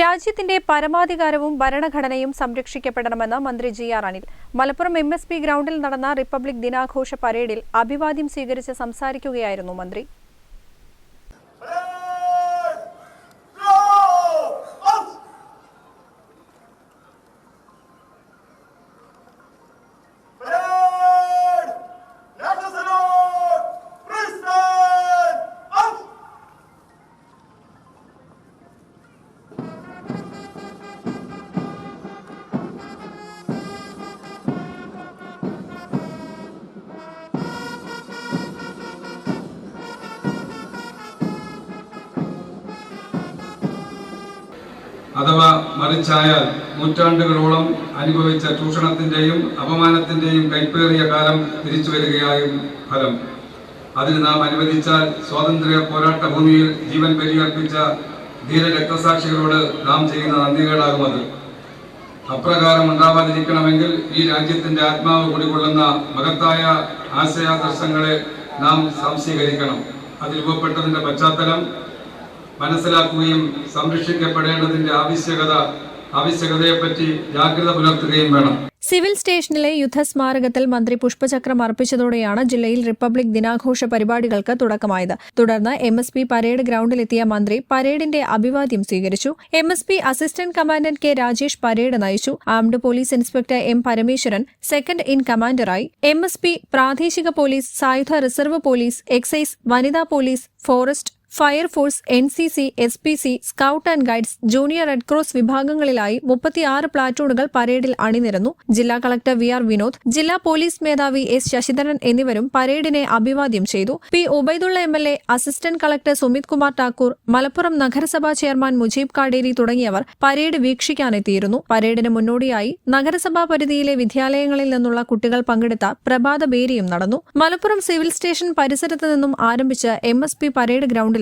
രാജ്യത്തിന്റെ പരമാധികാരവും ഭരണഘടനയും സംരക്ഷിക്കപ്പെടണമെന്ന് മന്ത്രി G R Anil. Malappuram M S P ഗ്രൗണ്ടിൽ നടന്ന റിപ്പബ്ലിക് ദിനാഘോഷ പരേഡിൽ അഭിവാദ്യം സ്വീകരിച്ച് സംസാരിക്കുകയായിരുന്നു മന്ത്രി. അഥവാ മറിച്ചായാൽ നൂറ്റാണ്ടുകളോളം അനുഭവിച്ച ചൂഷണത്തിന്റെയും അപമാനത്തിന്റെയും കൈപ്പേറിയ കാലം തിരിച്ചു വരികയായും ഫലം. അതിന് നാം അനുവദിച്ചാൽ സ്വാതന്ത്ര്യ പോരാട്ട ഭൂമിയിൽ ജീവൻ ബലിയർപ്പിച്ച ധീര രക്തസാക്ഷികളോട് നാം ചെയ്യുന്ന നന്ദികേടാകും അത് അപ്രകാരം ഉണ്ടാവാതിരിക്കണമെങ്കിൽ ഈ രാജ്യത്തിന്റെ ആത്മാവ് കുടികൊള്ളുന്ന മഹത്തായ ആശയാദർശങ്ങളെ നാം സംശീകരിക്കണം. അതിൽ രൂപപ്പെട്ടതിന്റെ പശ്ചാത്തലം മനസ്സിലാക്കുകയും സംരക്ഷിക്കപ്പെടേണ്ടതിന്റെ ആവശ്യകത ആവശ്യകതയെപ്പറ്റി ജാഗ്രത പുലർത്തുകയും വേണം. സിവിൽ സ്റ്റേഷനിലെ യുദ്ധസ്മാരകത്തിൽ മന്ത്രി പുഷ്പചക്രം അർപ്പിച്ചതോടെയാണ് ജില്ലയിൽ റിപ്പബ്ലിക് ദിനാഘോഷ പരിപാടികൾക്ക് തുടക്കമായത്. തുടർന്ന് എം എസ് പി പരേഡ് ഗ്രൌണ്ടിലെത്തിയ മന്ത്രി പരേഡിന്റെ അഭിവാദ്യം സ്വീകരിച്ചു. M S P assistant commandant K Rajesh parade നയിച്ചു. Armed police inspector M Parameswaran second in കമാൻഡറായി. M S P പ്രാദേശിക പോലീസ് സായുധ റിസർവ് പോലീസ് എക്സൈസ് വനിതാ police forest fire force N C C S P C scout and guides junior red cross വിഭാഗങ്ങളിലായി മുപ്പത്തിയാറ് പ്ലാറ്റൂണുകൾ പരേഡിൽ അണിനിരന്നു. ജില്ലാ collector V R Vinod ജില്ലാ police മേധാവി S Sasidharan എന്നിവരും പരേഡിനെ അഭിവാദ്യം ചെയ്തു. P Ubaidulla M L A assistant collector Sumit Kumar Thakur Malappuram നഗരസഭാ ചെയർമാൻ മുജീബ് കാടേരി തുടങ്ങിയവർ പരേഡ് വീക്ഷിക്കാനെത്തിയിരുന്നു. പരേഡിന് മുന്നോടിയായി നഗരസഭാ പരിധിയിലെ വിദ്യാലയങ്ങളിൽ നിന്നുള്ള കുട്ടികൾ പങ്കെടുത്ത പ്രഭാത ബേരിയും നടന്നു. മലപ്പുറം സിവിൽ സ്റ്റേഷൻ പരിസരത്ത് നിന്നും ആരംഭിച്ച് എം എസ് പി പരേഡ് ഗ്രൌണ്ടിൽ